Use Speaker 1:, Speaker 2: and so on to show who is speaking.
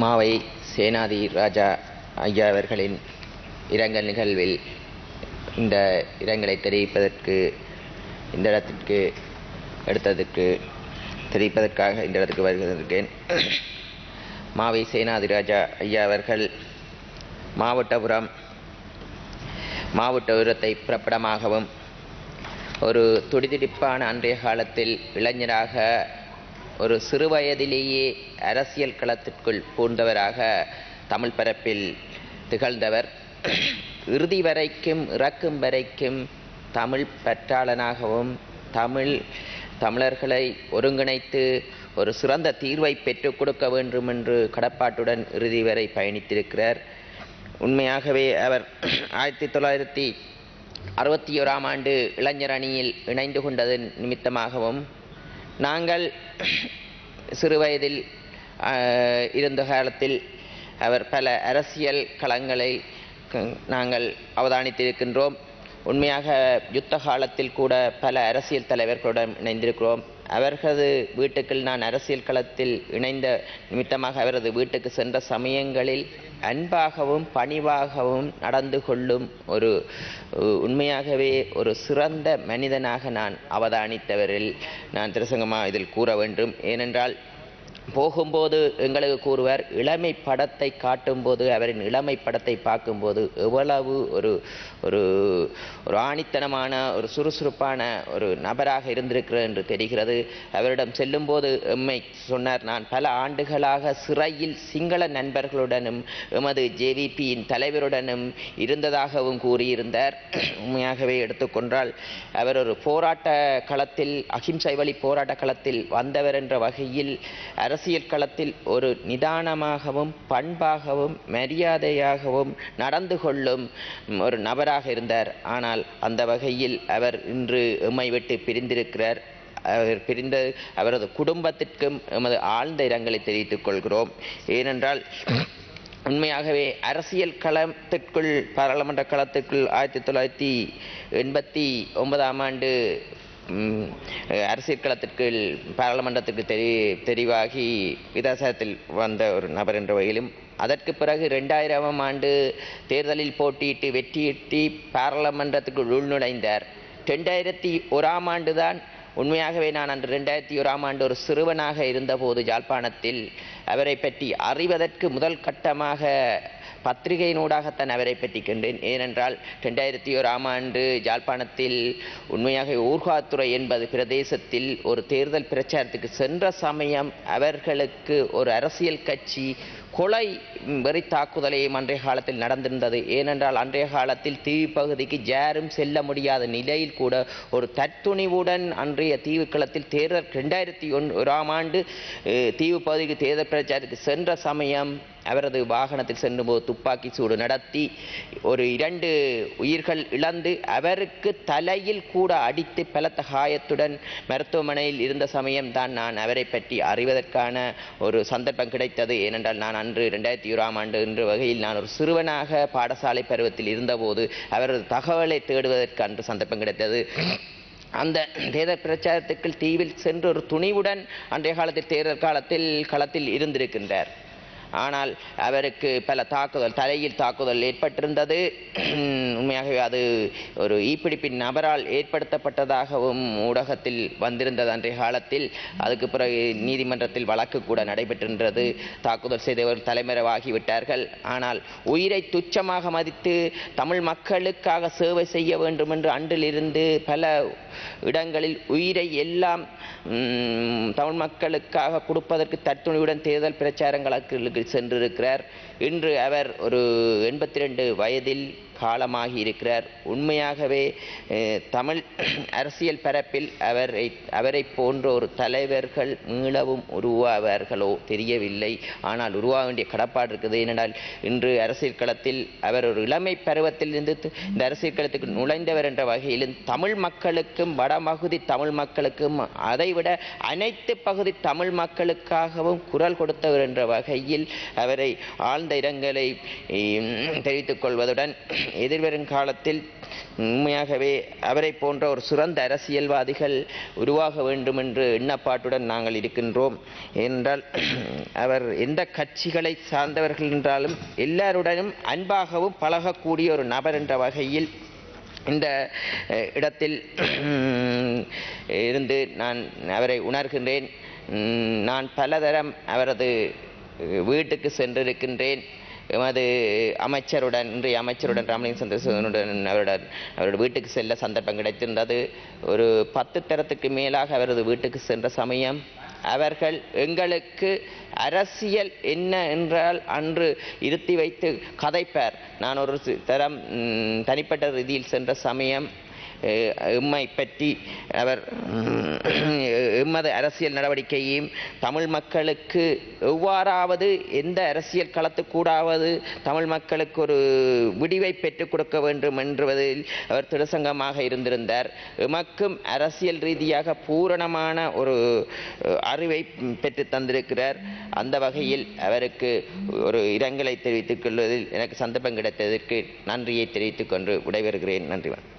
Speaker 1: மாவை சேனாதி ராஜா ஐயா அவர்களின் இரங்கல் நிகழ்வில் இந்த இரங்கலை தெரிவிப்பதற்கு இந்த இடத்திற்கு எடுத்ததற்கு தெரிவிப்பதற்காக இந்த இடத்துக்கு வருகிறேன். மாவை சேனாதி ராஜா ஐயா அவர்கள் மாவட்டபுரம் மாவட்ட உரத்தை பிறப்பிடமாகவும் ஒரு துடிதுடிப்பான அன்றைய காலத்தில் இளைஞராக ஒரு சிறுவயதிலேயே அரசியல் களத்திற்குள் பூண்டவராக தமிழ் பரப்பில் திகழ்ந்தவர். இறுதி வரைக்கும் இறக்கும் வரைக்கும் தமிழ் பற்றாளனாகவும் தமிழ் தமிழர்களை ஒருங்கிணைத்து ஒரு சிறந்த தீர்வை பெற்றுக் கொடுக்க வேண்டும் என்று கடப்பாட்டுடன் இறுதி வரை பயணித்திருக்கிறார். உண்மையாகவே அவர் ஆயிரத்தி தொள்ளாயிரத்தி அறுபத்தி ஓராம் ஆண்டு இளைஞர் அணியில் இணைந்து கொண்டதன் நிமித்தமாகவும் நாங்கள் சிறுவயதில் வயதில் இருந்த காலத்தில் அவர் பல அரசியல் களங்களை நாங்கள் அவதானித்திருக்கின்றோம். உண்மையாக யுத்த காலத்தில் கூட பல அரசியல் தலைவர்களுடன் இணைந்திருக்கிறோம். அவர்களது வீட்டுக்குள் நான் அரசியல் களத்தில் இணைந்த நிமித்தமாக அவரது வீட்டுக்கு சென்ற சமயங்களில் அன்பாகவும் பணிவாகவும் நடந்து கொள்ளும் ஒரு உண்மையாகவே ஒரு சிறந்த மனிதனாக நான் அவதானித்தவரில் நான் திருசங்கமாக இதில் கூற வேண்டும். ஏனென்றால் போகும்போது எங்களுக்கு கூறுவார் இளமை படத்தை காட்டும்போது அவரின் இளமை படத்தை பார்க்கும்போது எவ்வளவு ஒரு ஒரு ஒரு ஆணித்தனமான ஒரு சுறுசுறுப்பான ஒரு நபராக இருந்திருக்கிறது என்று தெரிகிறது. அவரிடம் செல்லும்போது எம்மை சொன்னார் நான் பல ஆண்டுகளாக சிறையில் சிங்கள நண்பர்களுடனும் எமது ஜேவிபியின் தலைவருடனும் இருந்ததாகவும் கூறியிருந்தார். உண்மையாகவே எடுத்துக்கொண்டால் அவர் ஒரு போராட்ட களத்தில் அகிம்சை வழி போராட்ட களத்தில் வந்தவர் என்ற வகையில் அரசியல் களத்தில் ஒரு நிதானமாகவும் பண்பாகவும் மரியாதையாகவும் நடந்து கொள்ளும் ஒரு நபராக இருந்தார். ஆனால் அந்த வகையில் அவர் இன்று எம்மை விட்டு பிரிந்திருக்கிறார். அவர் பிரிந்த அவரது குடும்பத்திற்கும் எமது ஆழ்ந்த இரங்கலை தெரிவித்துக் கொள்கிறோம். ஏனென்றால் உண்மையாகவே அரசியல் களத்திற்குள் பாராளுமன்ற களத்திற்குள் ஆயிரத்தி தொள்ளாயிரத்தி எண்பத்தி ஒன்பதாம் ஆண்டு அரசியல் களத்திற்கு பாராளுமன்றத்திற்கு தெரி தெரிவாகி விதாசத்தில் வந்த ஒரு நபர் என்ற வகையிலும் அதற்கு பிறகு ரெண்டாயிரமாம் ஆண்டு தேர்தலில் போட்டியிட்டு வெற்றியிட்டு பாராளுமன்றத்துக்கு உள்நுழைந்தார். ரெண்டாயிரத்தி ஓராம் ஆண்டு தான் உண்மையாகவே நான் அன்று ரெண்டாயிரத்தி ஓராம் ஆண்டு ஒரு சிறுவனாக இருந்தபோது யாழ்ப்பாணத்தில் அவரை பற்றி அறிவதற்கு முதல் கட்டமாக பத்திரிகையினூடாகத்தான் அவரை பற்றி கண்டேன். ஏனென்றால் ரெண்டாயிரத்தி ஓராம் ஆண்டு ஜாழ்ப்பாணத்தில் உண்மையாக ஊர்காத்துறை என்பது பிரதேசத்தில் ஒரு தேர்தல் பிரச்சாரத்துக்கு சென்ற சமயம் அவர்களுக்கு ஒரு அரசியல் கட்சி கொலை வெறி தாக்குதலையும் அன்றைய காலத்தில் நடந்திருந்தது. ஏனென்றால் அன்றைய காலத்தில் தீவு பகுதிக்கு யாரும் செல்ல முடியாத நிலையில் கூட ஒரு தற்துணிவுடன் அன்றைய தீவுக்களத்தில் தேர்தல் ரெண்டாயிரத்தி ஒன் ஓராம் ஆண்டு தீவுப்பகுதிக்கு தீவு பகுதிக்கு தேர்தல் பிரச்சாரத்துக்கு சென்ற சமயம் அவரது வாகனத்தில் சென்றும்போது துப்பாக்கி சூடு நடத்தி ஒரு இரண்டு உயிர்கள் இழந்து அவருக்கு தலையில் கூட அடித்து பலத்த காயத்துடன் மருத்துவமனையில் இருந்த சமயம்தான் நான் அவரை பற்றி அறிவதற்கான ஒரு சந்தர்ப்பம் கிடைத்தது. ஏனென்றால் நான் அன்று ரெண்டாயிரத்தி இருபதாம் ஆண்டு என்ற வகையில் நான் ஒரு சிறுவனாக பாடசாலை பருவத்தில் இருந்தபோது அவரது தகவலை தேடுவதற்கு அன்று சந்தர்ப்பம் கிடைத்தது. அந்த தேர்தல் பிரச்சாரத்துக்கு தீவில் சென்று ஒரு துணிவுடன் அன்றைய காலத்தில் தேர்தல் காலத்தில் களத்தில் இருந்திருக்கின்றார். ஆனால் அவருக்கு பல தாக்குதல் தலையில் தாக்குதல் ஏற்பட்டிருந்தது. உண்மையாகவே அது ஒரு ஈப்பிடிப்பின் நபரால் ஏற்படுத்தப்பட்டதாகவும் ஊடகத்தில் வந்திருந்தது அன்றைய காலத்தில். அதுக்கு பிறகு நீதிமன்றத்தில் வழக்கு கூட நடைபெற்றிருந்தது. தாக்குதல் செய்தவர் தலைமறைவாகிவிட்டார்கள். ஆனால் உயிரை துச்சமாக மதித்து தமிழ் மக்களுக்காக சேவை செய்ய வேண்டும் என்று அன்றிலிருந்து பல இடங்களில் உயிரை எல்லாம் தமிழ் மக்களுக்காக கொடுப்பதற்கு தற்துணிவுடன் தேர்தல் பிரச்சாரங்களுக்கு சென்றிருக்கிறார். இன்று அவர் ஒரு எண்பத்தி ரெண்டு வயதில் காலமாகி இருக்கிறார். உண்மையாகவே தமிழ் அரசியல் பரப்பில் அவரை அவரை போன்ற ஒரு தலைவர்கள் மீளவும் உருவாவார்களோ தெரியவில்லை. ஆனால் உருவாக வேண்டிய கடப்பாடு இருக்குது. ஏனென்றால் இன்று அரசியல் களத்தில் அவர் ஒரு இளமை பருவத்திலிருந்து இந்த அரசியல் களத்துக்கு நுழைந்தவர் என்ற வகையிலும் தமிழ் மக்களுக்கும் வடமகுதி தமிழ் மக்களுக்கும் அதைவிட அனைத்து பகுதி தமிழ் மக்களுக்காகவும் குரல் கொடுத்தவர் என்ற வகையில் அவரை ஆழ்ந்த இரங்கலை தெரிவித்துக் கொள்வதுடன் எதிர்வரும் காலத்தில் உண்மையாகவே அவரை போன்ற ஒரு சிறந்த அரசியல்வாதிகள் உருவாக வேண்டும் என்று எண்ணப்பாட்டுடன் நாங்கள் இருக்கின்றோம். ஏனென்றால் அவர் எந்த கட்சிகளை சார்ந்தவர்கள் என்றாலும் எல்லாருடனும் அன்பாகவும் பழகக்கூடிய ஒரு நபர் என்ற வகையில் இந்த இடத்தில் இருந்து நான் அவரை உணர்கின்றேன். நான் பலதரம் அவரது வீட்டுக்கு சென்றிருக்கின்றேன். எமது அமைச்சருடன் இன்றைய அமைச்சருடன் ராமலிங்க சந்திரசேகரனுடன் அவருடன் அவருடைய வீட்டுக்கு செல்ல சந்தர்ப்பம் கிடைத்திருந்தது. ஒரு பத்து தரத்துக்கு மேலாக அவரது வீட்டுக்கு சென்ற சமயம் அவர்கள் எங்களுக்கு அரசியல் என்ன என்றால் அன்று இருத்தி வைத்து கதைப்பார். நான் ஒரு தரம் தனிப்பட்ட ரீதியில் சென்ற சமயம் எம்மை பற்றி அவர் எம்மது அரசியல் நடவடிக்கையையும் தமிழ் மக்களுக்கு எவ்வாறாவது எந்த அரசியல் களத்துக்கூடாவது தமிழ் மக்களுக்கு ஒரு விடிவை பெற்றுக் கொடுக்க வேண்டும் என்பதில் அவர் திருசங்கமாக இருந்திருந்தார். எமக்கும் அரசியல் ரீதியாக பூரணமான ஒரு அறிவை பெற்று தந்திருக்கிறார். அந்த வகையில் அவருக்கு ஒரு இரங்கலை தெரிவித்துக் கொள்வதில் எனக்கு சந்தர்ப்பம் கிடைத்ததற்கு நன்றியை தெரிவித்துக் கொண்டு விடைபெறுகிறேன். நன்றி வணக்கம்.